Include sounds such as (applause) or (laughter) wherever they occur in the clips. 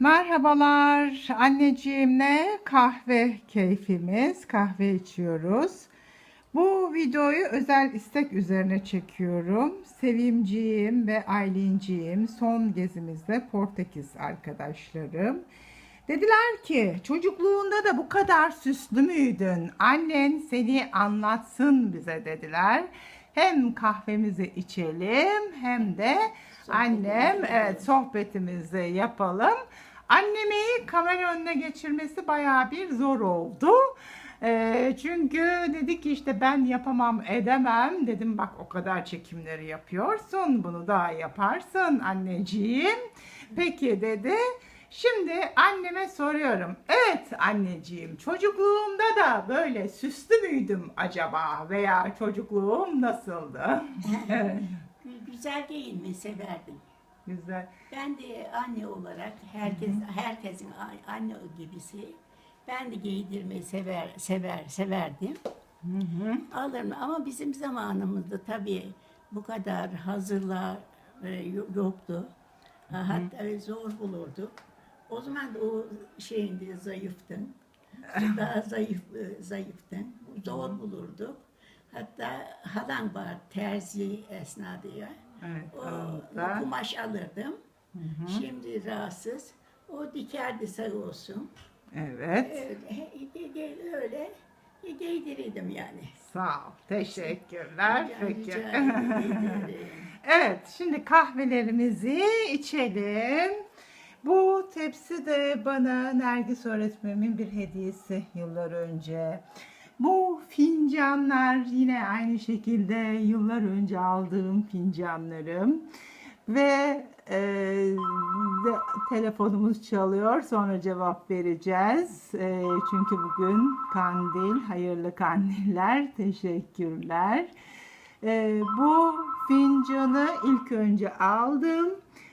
Merhabalar anneciğimle kahve keyfimiz. Kahve içiyoruz. Bu videoyu özel istek üzerine çekiyorum. Sevimciğim ve Aylinciğim son gezimizde Portekiz arkadaşlarım. Dediler ki çocukluğunda da bu kadar süslü müydün? Annen seni anlatsın bize dediler. Hem kahvemizi içelim hem de annem evet sohbetimizi yapalım. Annemi kamera önüne geçirmesi bayağı bir zor oldu. Ee, çünkü dedi ki işte ben yapamam edemem. Dedim bak o kadar çekimleri yapıyorsun. Bunu daha yaparsın anneciğim. Peki dedi. Şimdi anneme soruyorum. Evet anneciğim çocukluğumda da böyle süslü müydüm acaba? Veya çocukluğum nasıldı? (laughs) Güzel giyinmeyi severdim. Güzel. Ben de anne olarak herkes herkesin anne gibisi. Ben de giydirmeyi sever sever severdim. Alırım ama bizim zamanımızda tabii bu kadar hazırlar e, yo- yoktu. Ha, Hatta e, zor bulurduk. O zaman da o şeyinde zayıftın. Daha zayıf e, zayıftın. Zor bulurduk. Hatta halam var terzi esnadiye. Evet. O aramızda. kumaş alırdım. Şimdi rahatsız. O dikerdi sağ olsun. Evet. Öyle, öyle giydirirdim yani. Sağ ol. Teşekkürler. Rica- Peki. rica. (laughs) Evet, şimdi kahvelerimizi içelim. Bu tepsi de bana Nergis öğretmenimin bir hediyesi yıllar önce. Bu fincanlar yine aynı şekilde yıllar önce aldığım fincanlarım. Ve e, de- telefonumuz çalıyor. Sonra cevap vereceğiz. E, çünkü bugün kandil, hayırlı kandiller. Teşekkürler. Ee, bu fincanı ilk önce aldım.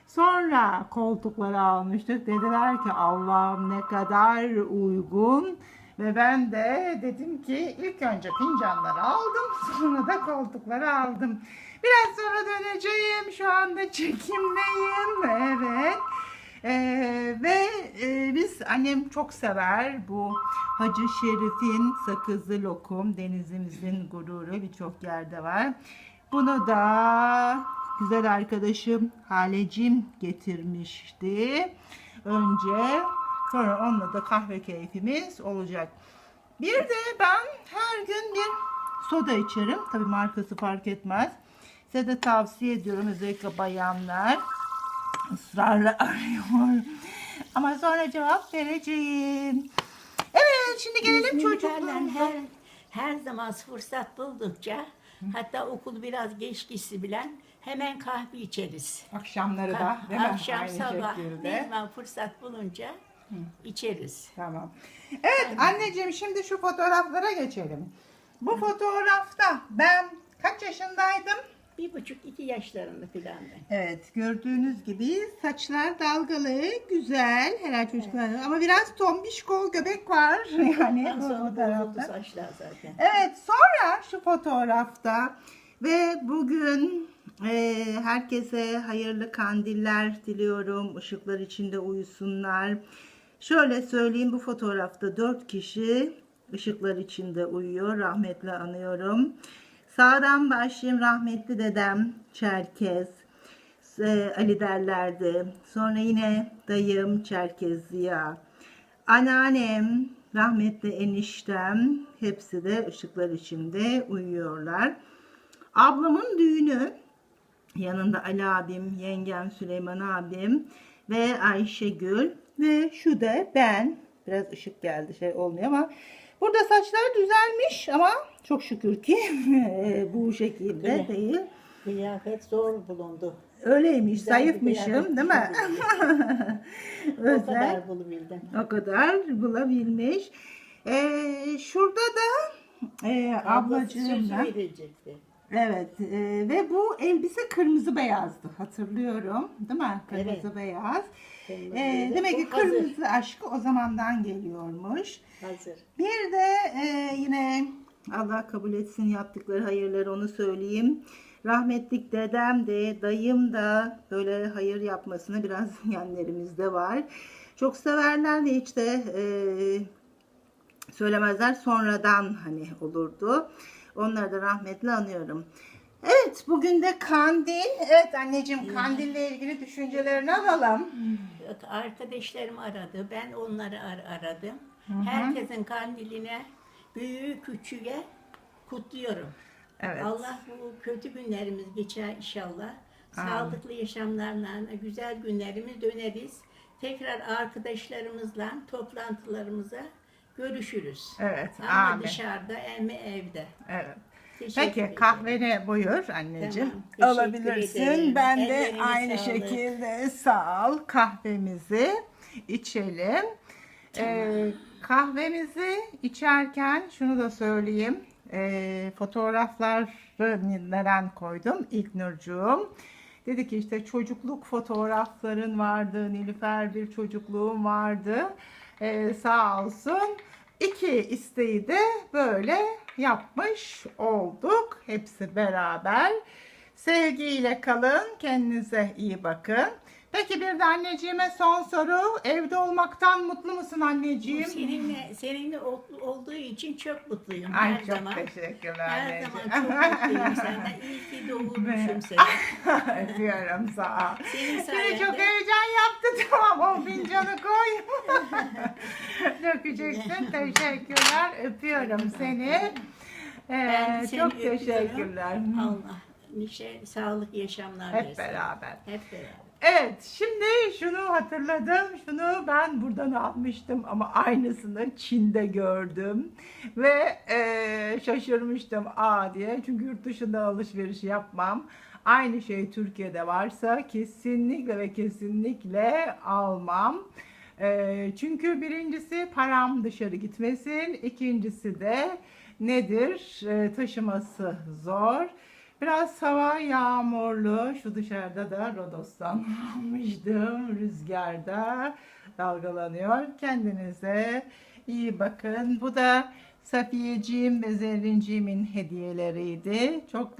Sonra koltukları almıştık. Dediler ki Allah'ım ne kadar uygun. Ve ben de dedim ki ilk önce fincanları aldım. (laughs) Sonra da koltukları aldım. Biraz sonra döneceğim. Şu anda çekimdeyim. Evet. Ee, ve e, biz annem çok sever bu Hacı Şerif'in sakızlı lokum denizimizin gururu birçok yerde var. Bunu da güzel arkadaşım Halecim getirmişti. Önce sonra onunla da kahve keyfimiz olacak. Bir de ben her gün bir soda içerim. Tabii markası fark etmez. Size de tavsiye ediyorum özellikle bayanlar ısrarla (laughs) arıyor. Ama sonra cevap vereceğim. Evet şimdi gelelim çocukluğumuza. her her zaman fırsat buldukça hatta okul biraz geç gitsi bilen hemen kahve içeriz. Akşamları da değil mi? Akşam Aynı sabah ne şekilde. zaman fırsat bulunca içeriz. Tamam. Evet anneciğim şimdi şu fotoğraflara geçelim. Bu fotoğrafta ben kaç yaşındaydım? Bir buçuk iki yaşlarında filan ben. Evet gördüğünüz gibi saçlar dalgalı, güzel herhalde çocuklar ama biraz tombişko göbek var (laughs) yani bu Sonra bozuldu fotoğrafta. saçlar zaten. Evet sonra şu fotoğrafta ve bugün e, herkese hayırlı kandiller diliyorum. Işıklar içinde uyusunlar. Şöyle söyleyeyim bu fotoğrafta dört kişi ışıklar içinde uyuyor. Rahmetle anıyorum. Sağdan başlayayım rahmetli dedem Çerkez. e, Ali derlerdi. Sonra yine dayım Çerkez Ziya. Anneannem, rahmetli eniştem hepsi de ışıklar içinde uyuyorlar. Ablamın düğünü yanında Ali abim, yengem Süleyman abim ve Ayşegül ve şu da ben. Biraz ışık geldi şey olmuyor ama burada saçlar düzelmiş ama çok şükür ki (laughs) bu şekilde değil. Kıyafet zor bulundu. Öyleymiş, Güzel zayıfmışım değil mi? (laughs) O kadar bulabildim. O kadar bulabilmiş. Ee, şurada da e, ablacığım söz da. verecekti. Evet e, ve bu elbise kırmızı beyazdı hatırlıyorum değil mi? Kırmızı Evet. beyaz. Kırmızı beyaz. demek ki Bu hazır. kırmızı aşkı o zamandan geliyormuş. Hazır. Bir de e, yine Allah kabul etsin yaptıkları hayırları onu söyleyeyim. Rahmetlik dedem de dayım da böyle hayır yapmasına biraz (laughs) yanlarımızda var. çok severler ve hiç de e, söylemezler. Sonradan hani olurdu. Onları da rahmetle anıyorum. Evet bugün de kandil. Evet anneciğim kandille ilgili düşüncelerini alalım. Arkadaşlarım aradı, ben onları ar- aradım. Herkesin kandiline, büyüğü küçüğe kutluyorum. Evet. Allah bu kötü günlerimiz geçer inşallah. Sağlıklı yaşamlarla güzel günlerimiz döneriz. Tekrar arkadaşlarımızla toplantılarımıza görüşürüz. Evet, Ama amin. dışarıda hem evde. Evet. Teşekkür Peki ederim. kahveni buyur anneciğim. Tamam, Alabilirsin. ederim. Ben de Ellerine aynı sağlık. şekilde sağ ol. Kahvemizi içelim. Ee, kahvemizi içerken şunu da söyleyeyim. Ee, fotoğrafları neden koydum İlknurcuğum. Dedi ki işte çocukluk fotoğrafların vardı. Nilüfer bir çocukluğum vardı. Ee, sağ olsun. İki isteği de böyle yapmış olduk. Hepsi beraber. Sevgiyle kalın. Kendinize iyi bakın. Peki bir de anneciğime son soru. Evde olmaktan mutlu musun anneciğim? Seninle, seninle ol- olduğu için çok mutluyum Ay her çok zaman. teşekkürler Her anneciğim. zaman çok mutluyum senden. İyi ki doğurmuşum (laughs) seni. Öpüyorum sağ ol. Senin Seni çok heyecan yaptı tamam o fincanı koy. Dökeceksin. Teşekkürler. Öpüyorum seni. Ee, seni çok öpüyorum. teşekkürler. Allah nice sağlık yaşamlar Hep versin. beraber. Hep beraber. Evet, şimdi şunu hatırladım. Şunu ben buradan almıştım ama aynısını Çin'de gördüm. Ve eee, şaşırmıştım aa diye. Çünkü yurt dışında alışveriş yapmam. Aynı şey Türkiye'de varsa kesinlikle ve kesinlikle almam. Eee, çünkü birincisi param dışarı gitmesin. İkincisi de nedir? Eee, taşıması zor. Biraz hava yağmurlu. Şu dışarıda da Rodos'tan (laughs) almıştım. Rüzgarda dalgalanıyor. Kendinize iyi bakın. Bu da Safiyeciğim ve Zerrinciğimin hediyeleriydi. Çok